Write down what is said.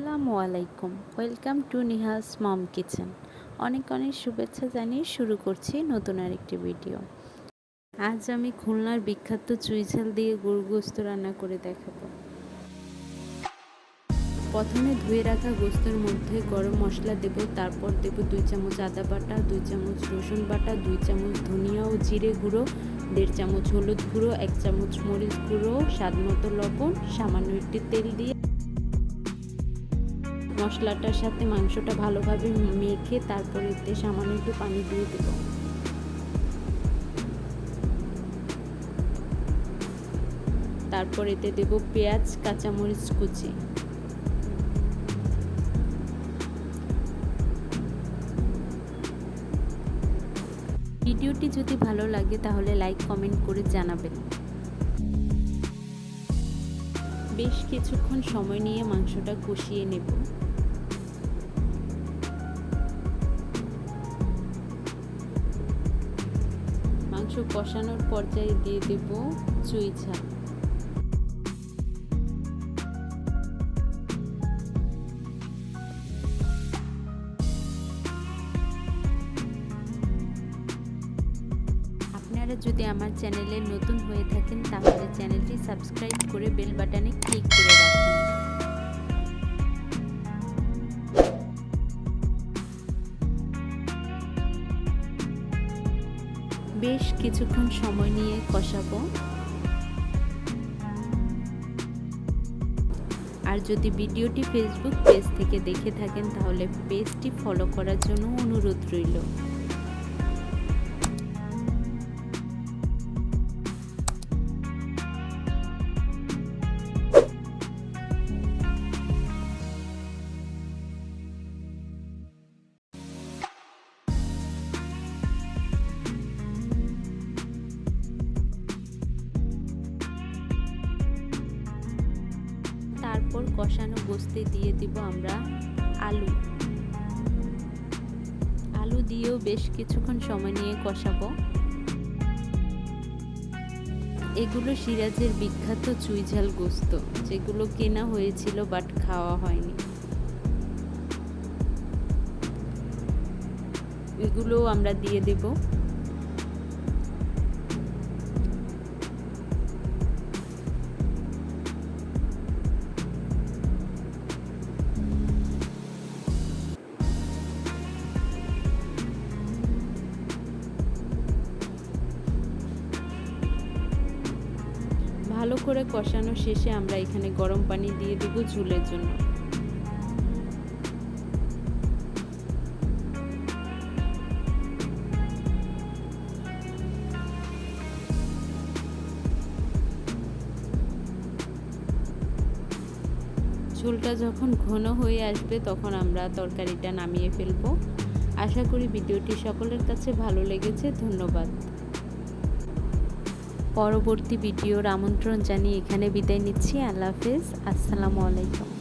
আসসালামু আলাইকুম। Welcome to Nihas mom kitchen অনেক অনেক শুভেচ্ছা জানিয়ে শুরু করছি নতুন আরেকটি ভিডিও আজ আমি খুলনার বিখ্যাত চুইঝাল দিয়ে গরু গোস্ত রান্না করে দেখাবো। প্রথমে ধুয়ে রাখা গোস্তের মধ্যে গরম মশলা দেব, তারপর দেব দুই চামচ আদা বাটা, দুই চামচ রসুন বাটা, দুই চামচ ধনিয়া ও জিরে গুঁড়ো, দেড় চামচ হলুদ গুঁড়ো, এক চামচ মরিচ গুঁড়ো স্বাদ মতো লবণ, সামান্য একটি তেল দিয়ে মশলাটার সাথে মাংসটা ভালোভাবে মেখে তারপর এতে সামান্য একটু পানি দিয়ে দেব। তারপর এতে দেব পেঁয়াজ, কাঁচামরিচ কুচি। ভিডিওটি যদি ভালো লাগে তাহলে লাইক, কমেন্ট করে জানাবেন। বেশ কিছুক্ষণ সময় নিয়ে মাংসটা কষিয়ে নেব। মাংস কষানোর পর্যায়ে দিয়ে দেব চুই আপনারা যদি আমার চ্যানেলে নতুন হয়ে থাকেন, তাহলে চ্যানেলটি সাবস্ক্রাইব করে বেল বাটনে ক্লিক করে রাখুন। বেশ কিছুক্ষণ সময় নিয়ে কষাবো। আর যদি ভিডিওটি ফেসবুক পেজ থেকে দেখে থাকেন, তাহলে পেজটি ফলো করার জন্য অনুরোধ রইল। তারপর কষানো গোস্তে দিয়ে দিব আমরা আলু। আলু দিয়েও বেশ কিছুক্ষণ সময় নিয়ে কষাবো। এগুলো সিরাজের বিখ্যাত চুইঝাল গোস্ত, যেগুলো কেনা হয়েছিল বাট খাওয়া হয়নি। এগুলোও আমরা দিয়ে দেবো। ভালো করে কষানো শেষে আমরা এখানে গরম পানি দিয়ে দেব ঝুলের জন্য। ঝোলটা যখন ঘন হয়ে আসবে তখন আমরা তরকারিটা নামিয়ে ফেলব। আশা করি ভিডিওটি সকলের কাছে ভালো লেগেছে, ধন্যবাদ। পরবর্তী ভিডিওর আমন্ত্রণ জানিয়ে এখানে বিদায় নিচ্ছি। আল্লাহ হাফেজ। আসসালামু আলাইকুম।